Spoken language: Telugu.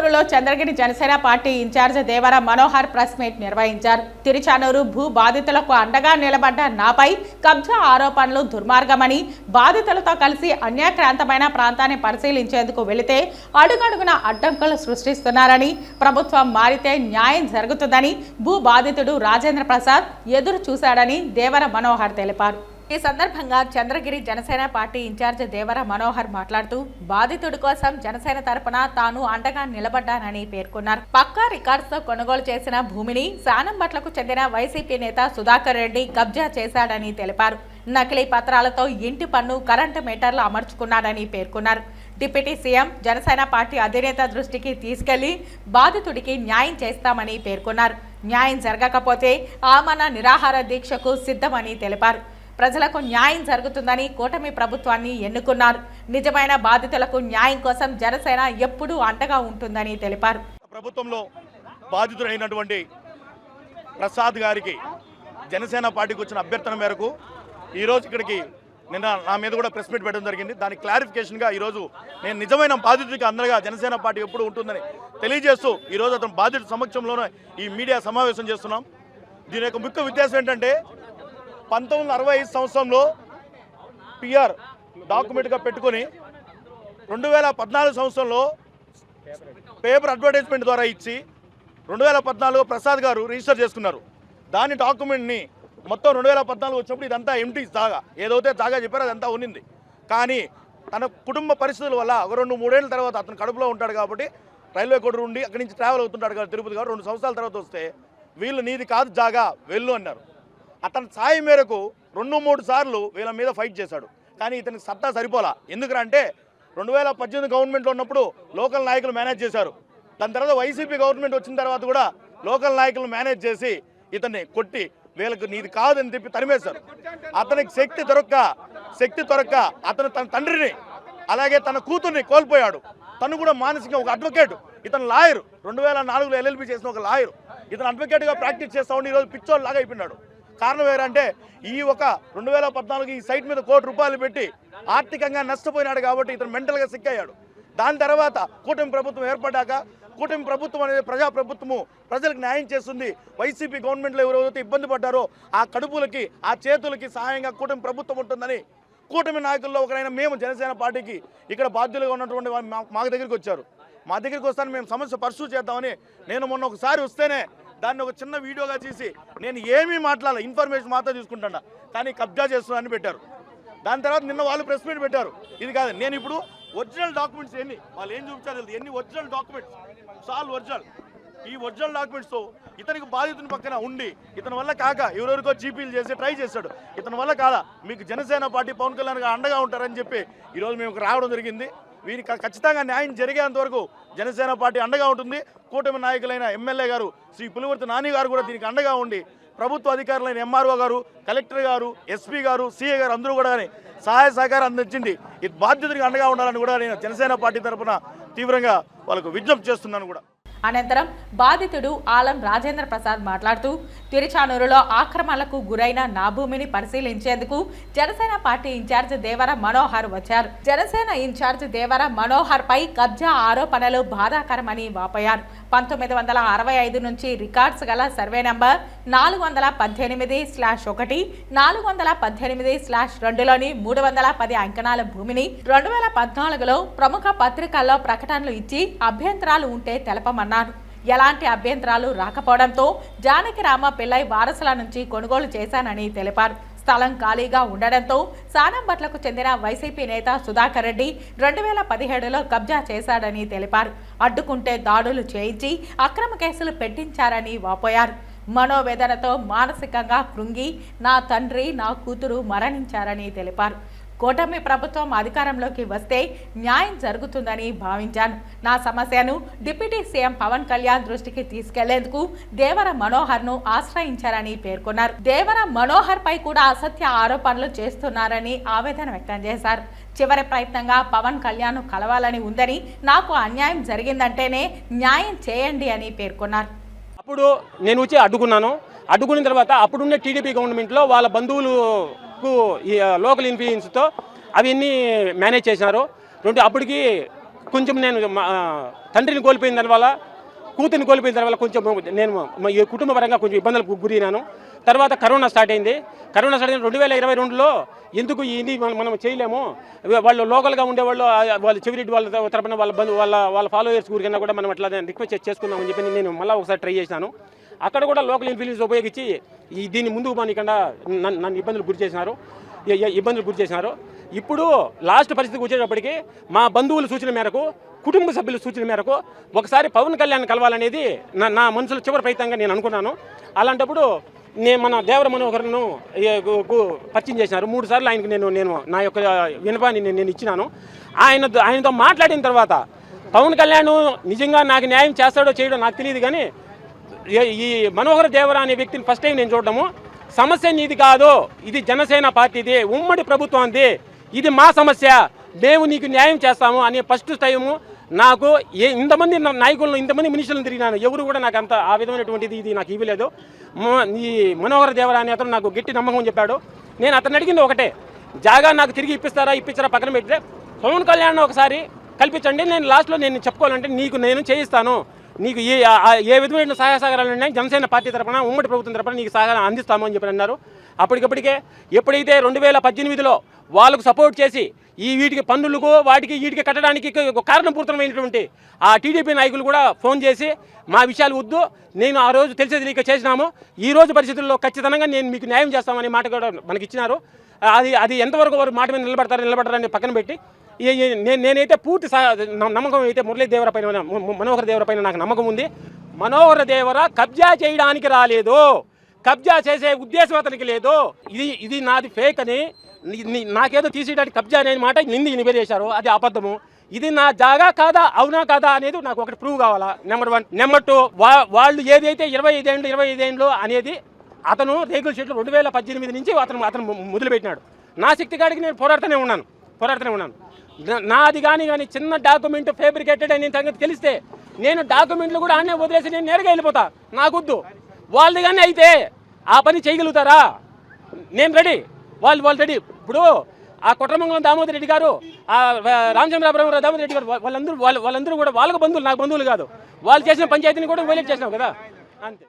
తిరుచానూరులో Chandragiri Janasena party incharge Devara Manohar press meet నిర్వహించారు. తిరుచానూరు భూ బాధితులకు అండగా నిలబడ్డ నాపై కబ్జా ఆరోపణలు దుర్మార్గమని బాధితులతో కలిసి అన్యాక్రాంతమైన ప్రాంతాన్ని పరిశీలించేందుకు వెళితే అడుగడుగున అడ్డంకులు సృష్టిస్తున్నారని ప్రభుత్వం మారితే న్యాయం జరుగుతుందని భూ బాధితుడు రాజేంద్ర ప్రసాద్ ఎదురు చూశాడని దేవర మనోహర్ తెలిపారు. ఈ సందర్భంగా చంద్రగిరి జనసేన పార్టీ ఇన్ఛార్జ్ దేవర మనోహర్ మాట్లాడుతూ బాధితుడి కోసం జనసేన తరపున తాను అండగా నిలబడ్డానని పేర్కొన్నారు. పక్కా రికార్డ్స్తో కొనుగోలు చేసిన భూమిని సానంబట్లకు చెందిన వైసీపీ నేత సుధాకర్ రెడ్డి కబ్జా చేశాడని తెలిపారు. నకిలీ పత్రాలతో ఇంటి పన్ను కరెంటు మీటర్లు అమర్చుకున్నాడని పేర్కొన్నారు. డిప్యూటీ సీఎం జనసేన పార్టీ అధినేత దృష్టికి తీసుకెళ్ళి బాధితుడికి న్యాయం చేస్తామని పేర్కొన్నారు. న్యాయం జరగకపోతే ఆమన నిరాహార దీక్షకు సిద్ధమని తెలిపారు. ప్రజలకు న్యాయం జరుగుతుందని కూటమి ప్రభుత్వాన్ని ఎన్నుకున్నారు. నిజమైన బాధితులకు న్యాయం కోసం జనసేన ఎప్పుడూ అండగా ఉంటుందని తెలిపారు. ప్రభుత్వంలో బాధితుడైనటువంటి ప్రసాద్ గారికి జనసేన పార్టీకి వచ్చిన అభ్యర్థన మేరకు ఈరోజు ఇక్కడికి నిన్న నా మీద కూడా ప్రెస్ మీట్ పెట్టడం జరిగింది. దాని క్లారిఫికేషన్గా ఈరోజు నేను నిజమైన బాధితుడికి అందరగా జనసేన పార్టీ ఎప్పుడు ఉంటుందని తెలియజేస్తూ ఈరోజు అతను బాధితుడి సమక్షంలోనే ఈ మీడియా సమావేశం చేస్తున్నాం. దీని యొక్క ముఖ్య ఉద్దేశం ఏంటంటే పంతొమ్మిది వందల అరవై ఐదు సంవత్సరంలో పిఆర్ డాక్యుమెంట్గా పెట్టుకొని రెండు వేల పద్నాలుగు సంవత్సరంలో పేపర్ అడ్వర్టైజ్మెంట్ ద్వారా ఇచ్చి రెండు వేల పద్నాలుగు ప్రసాద్ గారు రిజిస్టర్ చేసుకున్నారు. దాని డాక్యుమెంట్ని మొత్తం రెండు వేల పద్నాలుగు వచ్చినప్పుడు ఇదంతా ఎంటీ జాగా ఏదైతే జాగా చెప్పారో అదంతా ఉన్నింది. కానీ తన కుటుంబ పరిస్థితుల వల్ల ఒక రెండు మూడేళ్ళ తర్వాత అతను కడుపులో ఉంటాడు కాబట్టి రైల్వే కోటర్ ఉండి అక్కడి నుంచి ట్రావెల్ అవుతుంటాడు కాబట్టి తిరుపతి కాబట్టి రెండు సంవత్సరాల తర్వాత వస్తే వీళ్ళు నీది కాదు జాగా వెళ్ళు అన్నారు. అతని సాయం మేరకు రెండు మూడు సార్లు వీళ్ళ మీద ఫైట్ చేశాడు. కానీ ఇతనికి సత్తా సరిపోలా. ఎందుకంటే రెండు వేల పద్దెనిమిది గవర్నమెంట్లో ఉన్నప్పుడు లోకల్ నాయకులు మేనేజ్ చేశారు. దాని తర్వాత వైసీపీ గవర్నమెంట్ వచ్చిన తర్వాత కూడా లోకల్ నాయకులు మేనేజ్ చేసి ఇతన్ని కొట్టి వీళ్ళకి నీది కాదని చెప్పి తరిమేశారు. అతనికి శక్తి దొరక్క శక్తి దొరక్క అతను తన తండ్రిని అలాగే తన కూతుర్ని కోల్పోయాడు. తను కూడా మానసికంగా ఒక అడ్వకేట్. ఇతను లాయర్. రెండు వేల నాలుగులో ఎల్ఎల్బి చేసిన ఒక లాయర్. ఇతను అడ్వకేట్గా ప్రాక్టీస్ చేస్తా ఉండి ఈరోజు పిచ్చోళ్ళలాగా అయిపోయినాడు. కారణం ఏంటంటే ఈ ఒక రెండు వేల పద్నాలుగు ఈ సైట్ మీద కోటి రూపాయలు పెట్టి ఆర్థికంగా నష్టపోయినాడు కాబట్టి ఇతను మెంటల్గా సిక్ అయ్యాడు దాని తర్వాత కూటమి ప్రభుత్వం ఏర్పడ్డాక కూటమి ప్రభుత్వం అనేది ప్రజా ప్రభుత్వము ప్రజలకు న్యాయం చేస్తుంది. వైసీపీ గవర్నమెంట్లో ఎవరెవరైతే ఇబ్బంది పడ్డారో ఆ కడుపులకి ఆ చేతులకి సహాయంగా కూటమి ప్రభుత్వం ఉంటుందని కూటమి నాయకుల్లో ఒకరైన మేము జనసేన పార్టీకి ఇక్కడ బాధ్యులుగా ఉన్నటువంటి మా- మా దగ్గరికి వచ్చారు. మా దగ్గరికి వస్తాను మేము సమస్య పర్సూ చేద్దామని నేను మొన్న ఒకసారి వస్తేనే దాన్ని ఒక చిన్న వీడియోగా చేసి నేను ఏమీ మాట్లాడాలి ఇన్ఫర్మేషన్ మాత్రం తీసుకుంటాను కానీ కబ్జా చేస్తున్నానని పెట్టారు. దాని తర్వాత నిన్న వాళ్ళు ప్రెస్ మీట్ పెట్టారు. ఇది కాదు నేను ఇప్పుడు ఒరిజినల్ డాక్యుమెంట్స్ ఎన్ని వాళ్ళు ఏం చూపించారు తెలియదు. ఎన్ని ఒరిజినల్ డాక్యుమెంట్స్ సాల్ ఒరిజినల్ ఈ ఒరిజినల్ డాక్యుమెంట్స్తో ఇతనికి బాధితుని పక్కన ఉండి ఇతని వల్ల కాక ఎవరెవరికో జీపీలు చేసి ట్రై చేశాడు. ఇతని వల్ల కాదా? మీకు జనసేన పార్టీ పవన్ కళ్యాణ్ అండగా ఉంటారని చెప్పి ఈరోజు మేము రావడం జరిగింది. వీరికి ఖచ్చితంగా న్యాయం జరిగేంత వరకు జనసేన పార్టీ అండగా ఉంటుంది. కూటమి నాయకులైన ఎమ్మెల్యే గారు శ్రీ పులివర్తి నాని గారు కూడా దీనికి అండగా ఉండి ప్రభుత్వ అధికారులైన ఎంఆర్ఓ గారు కలెక్టర్ గారు ఎస్పీ గారు సీఏ గారు అందరూ కూడా సహాయ సహకారం అందించింది. ఈ బాధ్యతగా అండగా ఉండాలని కూడా నేను జనసేన పార్టీ తరఫున తీవ్రంగా వాళ్ళకు విజ్ఞప్తి చేస్తున్నాను కూడా. అనంతరం బాధితుడు ఆలం రాజేంద్ర ప్రసాద్ మాట్లాడుతూ తిరుచానూరులో ఆక్రమణలకు గురైన నా భూమిని పరిశీలించేందుకు జనసేన పార్టీ ఇన్ఛార్జ్ దేవర మనోహర్ వచ్చారు. జనసేన ఇన్ఛార్జ్ దేవర మనోహర్ పై కబ్జా ఆరోపణలు బాధాకరమని వాపోయారు. పంతొమ్మిది వందల అరవై ఐదు నుంచి రికార్డ్స్ గల సర్వే నంబర్ నాలుగు వందల పద్దెనిమిది స్లాష్ ఒకటి నాలుగు వందల పద్దెనిమిది స్లాష్ రెండులోని మూడు వందల పది అంకణాల భూమిని రెండు వేల పద్నాలుగులో ప్రముఖ పత్రికల్లో ప్రకటనలు ఇచ్చి అభ్యంతరాలు ఉంటే తెలపమన్నారు. ఎలాంటి అభ్యంతరాలు రాకపోవడంతో జానకిరామ పిల్లై వారసుల నుంచి కొనుగోలు చేశానని తెలిపారు. స్థలం ఖాళీగా ఉండడంతో సానంబట్లకు చెందిన వైసీపీ నేత సుధాకర్ రెడ్డి రెండు వేల పదిహేడులో కబ్జా చేశాడని తెలిపారు. అడ్డుకుంటే దాడులు చేయించి అక్రమ కేసులు పెట్టించారని వాపోయారు. మనోవేదనతో మానసికంగా కృంగి నా తండ్రి నా కూతురు మరణించారని తెలిపారు. కూటమి ప్రభుత్వం అధికారంలోకి వస్తే న్యాయం జరుగుతుందని భావించాను. నా సమస్యను డిప్యూటీ సీఎం పవన్ కళ్యాణ్ దృష్టికి తీసుకెళ్ళేందుకు దేవర మనోహర్ను ఆశ్రయించారని పేర్కొన్నారు. దేవర మనోహర్ పై కూడా అసత్య ఆరోపణలు చేస్తున్నారని ఆవేదన వ్యక్తం చేశారు. చివరి ప్రయత్నంగా పవన్ కళ్యాణ్ కలవాలని ఉందని నాకు అన్యాయం జరిగిందంటేనే న్యాయం చేయండి అని పేర్కొన్నారు. అప్పుడు నేను వచ్చి అడ్డుకున్నాను. అడ్డుకున్న తర్వాత అప్పుడున్న టీడీపీ గవర్నమెంట్లో వాళ్ళ బంధువులు ఈ లోకల్ ఇన్ఫ్లుయెన్స్తో అవన్నీ మేనేజ్ చేసినారు. రెండు అప్పటికి కొంచెం నేను మా, తండ్రిని కోల్పోయిన దానివల్ల కూతురిని కోల్పోయిన తర్వాత కొంచెం నేను ఈ కుటుంబ పరంగా కొంచెం ఇబ్బందులకు గురైనాను తర్వాత కరోనా స్టార్ట్ అయింది. కరోనా స్టార్ట్ అయిన రెండు వేల ఇరవై రెండులో ఎందుకు ఇది మనం మనం చేయలేము? వాళ్ళు లోకల్గా ఉండేవాళ్ళు వాళ్ళు వాళ్ళ చెవిరెడ్డి వాళ్ళ తరపున వాళ్ళ బంధు వాళ్ళ వాళ్ళ ఫాలోయర్స్ గురికైనా కూడా మనం అట్లా రిక్వెస్ట్ చేసుకుందామని చెప్పి నేను మళ్ళీ ఒకసారి ట్రై చేశాను అక్కడ కూడా లోకల్ ఇన్ఫ్లుయెన్స్ ఉపయోగించి ఈ దీన్ని ముందుకు మానికుండా నన్ను నన్ను ఇబ్బందులు గురి చేసినారు. ఇబ్బందులు గురి చేసినారు. ఇప్పుడు లాస్ట్ పరిస్థితికి వచ్చేటప్పటికి మా బంధువుల సూచన మేరకు కుటుంబ సభ్యుల సూచన మేరకు ఒకసారి పవన్ కళ్యాణ్ కలవాలనేది నా నా మనసులో చివరి ప్రయత్నంగా నేను అనుకున్నాను. అలాంటప్పుడు నేను మన దేవర మనోహర్ను పరిచయం చేసినారు. మూడు సార్లు ఆయనకి నేను నేను నా యొక్క వినపాన్ని నేను నేను ఇచ్చినాను. ఆయన ఆయనతో మాట్లాడిన తర్వాత పవన్ కళ్యాణ్ నిజంగా నాకు న్యాయం చేస్తాడో చేయడో నాకు తెలియదు కానీ ఈ మనోహర దేవరా అనే వ్యక్తిని ఫస్ట్ టైం నేను చూడడము. సమస్య నీది కాదు. ఇది జనసేన పార్టీది. ఉమ్మడి ప్రభుత్వంది. ఇది మా సమస్య. మేము నీకు న్యాయం చేస్తాము అనే ఫస్ట్ టైము నాకు ఏ ఇంతమంది నా- నాయకులను ఇంతమంది మనుషులను తిరిగినాను. ఎవరు కూడా నాకు అంత ఆ విధమైనటువంటిది ఇది నాకు ఇవ్వలేదు. ఈ మనోహర దేవరా అనే అతను నాకు గట్టి నమ్మకం చెప్పాడు. నేను అతను అడిగింది ఒకటే. జాగా నాకు తిరిగి ఇప్పిస్తారా ఇప్పించారా పక్కన పెడితే పవన్ కళ్యాణ్ ఒకసారి కల్పించండి. నేను లాస్ట్లో నేను చెప్పుకోవాలంటే నీకు నేను చేయిస్తాను. నీకు ఏ ఏ విధమైన సహాయ సహకారాలు ఉన్నాయి? జనసేన పార్టీ తరపున ఉమ్మడి ప్రభుత్వం తరపున నీకు సహకారం అందిస్తాము అని చెప్పి అన్నారు. అప్పటికప్పటికే ఎప్పుడైతే రెండు వేల పద్దెనిమిదిలో వాళ్ళకు సపోర్ట్ చేసి ఈ వీటికి పన్నులకు వాటికి వీటికి కట్టడానికి ఒక ఆ టీడీపీ నాయకులు కూడా ఫోన్ చేసి మా విషయాలు వద్దు నేను ఆ రోజు తెలిసేది నీకు చేసినాము. ఈ రోజు పరిస్థితుల్లో ఖచ్చితంగా నేను మీకు న్యాయం చేస్తామనే మాట కూడా మనకి ఇచ్చినారు. అది అది ఎంతవరకు వారు మాట మీద నిలబడతారు నిలబడతారని పక్కన పెట్టి నేనైతే పూర్తి న- నమ్మకం అయితే మురళీ దేవర పైన మనోహర దేవర పైన నాకు నమ్మకం ఉంది. మనోహర దేవర కబ్జా చేయడానికి రాలేదు. కబ్జా చేసే ఉద్దేశం అతనికి లేదు. ఇది ఇది నాది ఫేక్ అని నాకేదో తీసేయడానికి కబ్జా అనే మాట నింది నివేదేశారు. అది అబద్ధము. ఇది నా జాగా కాదా అవునా కాదా అనేది నాకు ఒకటి ప్రూవ్ కావాలా? నెంబర్ వన్ నెంబర్ టూ వా వాళ్ళు ఏదైతే ఇరవై ఐదేండ్లు ఇరవై ఐదేండ్లు అనేది అతను రేగుల షీట్లు రెండు వేల పద్దెనిమిది నుంచి అతను అతను మొదలుపెట్టినాడు నా శక్తి కాడికి నేను పోరాడుతూనే ఉన్నాను. పోరాడుతూనే ఉన్నాను. నాది కానీ కానీ చిన్న డాక్యుమెంట్ ఫేబ్రికేటెడ్ అని సంగతి తెలిస్తే నేను డాక్యుమెంట్లు కూడా అన్నీ వదిలేసి నేను నేరుగా వెళ్ళిపోతా. నాకొద్దు. వాళ్ళది కానీ అయితే ఆ పని చేయగలుగుతారా? నేను రెడీ. వాళ్ళు వాళ్ళు రెడీ. ఇప్పుడు ఆ కుట్రమంగళం దామోదర్ రెడ్డి గారు ఆ రామచంద్రాపురం దామోదర్ రెడ్డి గారు వాళ్ళందరూ వాళ్ళు వాళ్ళందరూ కూడా వాళ్ళకు బంధువులు నాకు బంధువులు కాదు. వాళ్ళు చేసిన పంచాయతీని కూడా వైలేట్ చేసినావు కదా. అంతే.